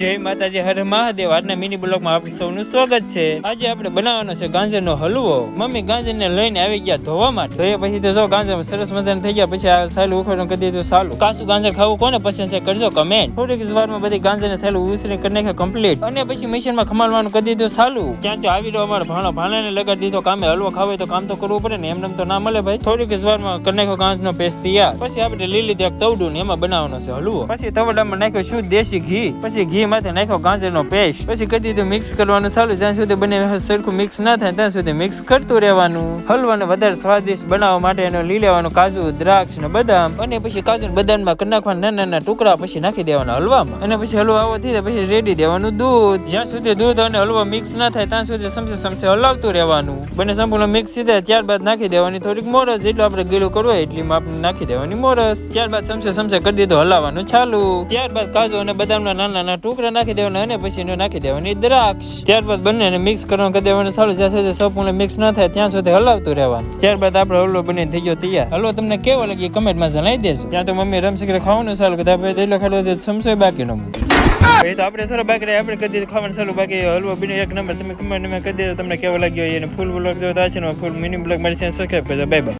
જય માતાજી, હર મહાદેવ. આજના મિની બ્લોકમાં આપણી સૌનું સ્વાગત છે. આજે આપણે બનાવવાનો છે ગાંજરનો હલવો. મમ્મી ગાંજરને લઈને આવી ગયા ધોવા માટે. ધોયા પછી તો જો ગાંજર સરસ મજાના થઈ ગયા, પછી આ સાલું ઉખડવાનું કરી દીધું સાલું. કાસુ ગાંજર ખાવું કોને પસંદ છે, કરજો કમેન્ટ થોડીક વારમાં બધી ગાંજરને સાલું ઉસરી કરી નાખે કમ્પ્લીટ અને પછી મિશનમાં ખમાડવાનું કરી દીધું સાલું. ત્યાં તો આવી રહ્યો અમારો ભાણો. ભાણાને લગાડી દીધો કામે હલવો ખાવે તો કામ તો કરવું પડે ને, એમને તો ના મળે ભાઈ. થોડીક વારમાં કરી નાખ્યો ગાંજનો પેસ્ટ તૈયાર. પછી આપણે લીલી દેખ તવડું ને એમાં બનાવવાનો છે હલવો. પછી તવડામાં નાખ્યો શું? દેશી ઘી. પછી ઘી માંથી નાખ્યો ગાજરનો પેસ્ટ. પછી કરી દીધું મિક્સ કરવાનું ચાલુ, જ્યાં સુધી બને સરખું મિક્સ ના થાય ત્યાં સુધી મિક્સ કરતું રહેવાનું. હલવાને વધારે સ્વાદિષ્ટ બનાવવા માટે એનો લઈ લેવાનું કાજુ, દ્રાક્ષ ને બદામ. અને પછી કાજુ બદામમાં કરી નાખવાના નાના નાના ટુકડા પછી નાખી દેવાના હલવામાં. અને પછી હલવા આવો થઈ પછી રેડી દેવાનું દૂધ. જ્યાં સુધી દૂધ અને હલવો મિક્સ ના થાય ત્યાં સુધી સમસે સમસે હલાવતું રહેવાનું. બંને સંપૂર્ણ મિક્સ જાય ત્યારબાદ નાખી દેવાની થોડીક મોરસ. જેટલું આપણે ગીલું કરવું હોય એટલી આપણે નાખી દેવાની મોરસ. ત્યારબાદ સમસે સમસે કરી દીધું હલાવવાનું ચાલુ. ત્યારબાદ કાજુ અને બદામના નાના નાના ટુકડા નાખી દેવાના અને પછી એને નાખી દેવાની દ્રાક્ષ. ત્યારબાદ બંનેને મિક્સ કરવાનું કરી દેવાનું. ચાલુ જ્યાં સુધી સંપૂર્ણ મિક્સ ના થાય, ત્યાં સુધી હલાવતું રહેવાનું. ત્યારબાદ આપણે હલવો બની થઈ ગયો તૈયાર. હલવો તમને કેવો લાગી કમેન્ટમાં જણાવી દેજો. ત્યાં તો મમ્મી રમશીકરે ખાવાનું ચાલુ કદા ભાઈ તેલો ખાડો તો સમસો બાકી નો એ તો આપણે થોડા બાકી આપણે કરી દીધું ખાવાનું ચાલુ. બાકી હલવો બન્યો એક નંબર તમે કમેન્ટ કરી દેજો, તમને કેવો લાગ્યો એને ફૂલ બ્લોગ જો તો છે ફૂલ મિની બ્લોગ મારી ચેનલ સબસ્ક્રાઈબ કરજો. Bye bye